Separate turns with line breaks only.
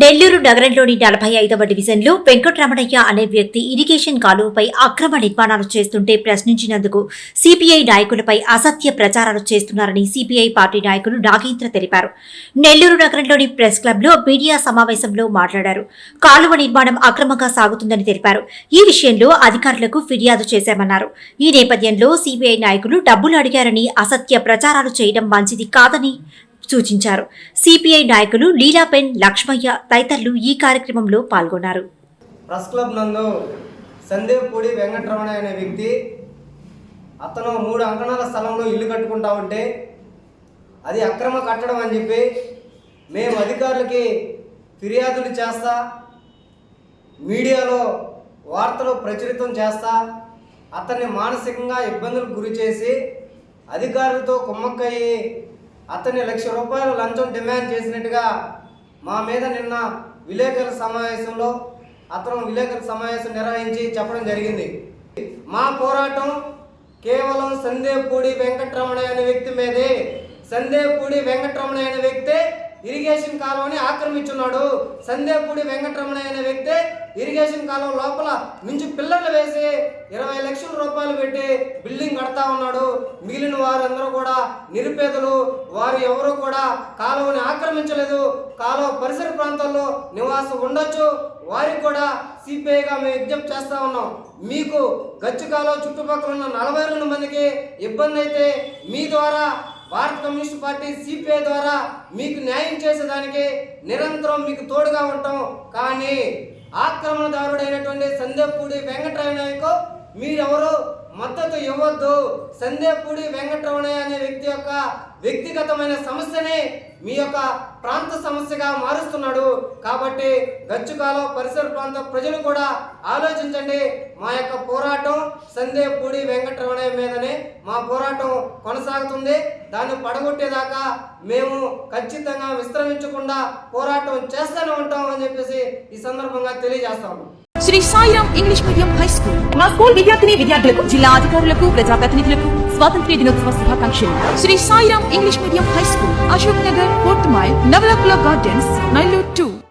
నెల్లూరు నగరంలోని నలభై ఐదవ డివిజన్లో వెంకటరమణయ్య అనే వ్యక్తి ఇరిగేషన్ కాలువపై అక్రమ నిర్మాణాలు చేస్తుంటే ప్రశ్నించినందుకు సిపిఐ నాయకులపై అసత్య ప్రచారాలు చేస్తున్నారని సిపిఐ పార్టీ నాయకులు నాగేంద్ర తెలిపారు. నెల్లూరు నగరంలోని ప్రెస్ క్లబ్లో మీడియా సమావేశంలో మాట్లాడారు. కాలువ నిర్మాణం అక్రమంగా సాగుతుందని తెలిపారు. ఈ విషయంలో అధికారులకు ఫిర్యాదు చేశామన్నారు. ఈ నేపథ్యంలో సిపిఐ నాయకులు డబ్బులు అడిగారని అసత్య ప్రచారాలు చేయడం మంచిది కాదని సూచించారు. సిపిఐ నాయకులు లీలాపెన్ లక్ష్మయ్య తదితరులు ఈ కార్యక్రమంలో పాల్గొన్నారు.
ప్రెస్ క్లబ్ నందు సందీప్ పూడి వెంకటరమణ అనే వ్యక్తి అతను మూడు అంకణాల స్థలంలో ఇల్లు కట్టుకుంటా ఉంటే అది అక్రమ కట్టడం అని చెప్పి మేము అధికారులకి ఫిర్యాదులు చేస్తా మీడియాలో వార్తలు ప్రచురితం చేస్తా అతన్ని మానసికంగా ఇబ్బందులకు గురి చేసి అధికారులతో కుమ్మక్కయ్యి అతన్ని లక్ష రూపాయలు లంచం డిమాండ్ చేసినట్టుగా మా మీద నిన్న విలేకరుల సమావేశంలో అతను విలేకరుల సమావేశం నిర్వహించి చెప్పడం జరిగింది. మా పోరాటం కేవలం సందేపూడి వెంకటరమణ అనే వ్యక్తి మీదే. సందేపూడి వెంకటరమణ అనే వ్యక్తే ఇరిగేషన్ కాలువని ఆక్రమించున్నాడు. సందేపూడి వెంకటరమణ అనే వ్యక్తే ఇరిగేషన్ కాలువ లోపల మించి పిల్లర్లు వేసి ఇరవై లక్షల రూపాయలు పెట్టి బిల్డింగ్ కడతా ఉన్నాడు. మిగిలిన వారందరూ కూడా నిరుపేదలు. వారు ఎవరు కూడా కాలువని ఆక్రమించలేదు. కాలువ పరిసర ప్రాంతాల్లో నివాసం ఉండొచ్చు. వారికి కూడా సిపిఐగా మేము విజ్ఞప్తి చేస్తా ఉన్నాం. మీకు గచ్చుకాలో చుట్టుపక్కల ఉన్న నలభై రెండు మందికి ఇబ్బంది అయితే మీ ద్వారా భారత కమ్యూనిస్ట్ పార్టీ సిపిఐ ద్వారా మీకు న్యాయం చేసేదానికి నిరంతరం మీకు తోడుగా ఉంటాం. కానీ ఆక్రమణదారుడైనటువంటి సందేపూడి వెంకటరమణయ్యకు మీరెవరు మద్దతు ఇవ్వద్దు. సందేపూడి వెంకటరమణ వ్యక్తి యొక్క వ్యక్తిగతమైన సమస్యని మీ యొక్క ప్రాంత సమస్యగా మారుస్తున్నాడు. కాబట్టి గచ్చుకాలో పరిసర ప్రాంత ప్రజలు కూడా ఆలోచించండి. మా యొక్క పోరాటం సందేపూడి వెంకటరమణయ్య మీదనే మా పోరాటం కొనసాగుతుంది. దాన్ని పడగొట్టేదాకా మేము ఖచ్చితంగా విశ్రమించకుండా పోరాటం చేస్తూనే ఉంటాం అని చెప్పేసి ఈ సందర్భంగా తెలియజేస్తాము
Sri Sairam English medium high school. మా స్కూల్ విద్యార్థిని విద్యార్థులకు జిల్లా అధికారులకు ప్రజాప్రతినిధులకు స్వాతంత్ర్య దినోత్సవ శుభాకాంక్షలు. Sri Sairam English medium high school Ashok Nagar fourth mile Navalakula gardens Nellore two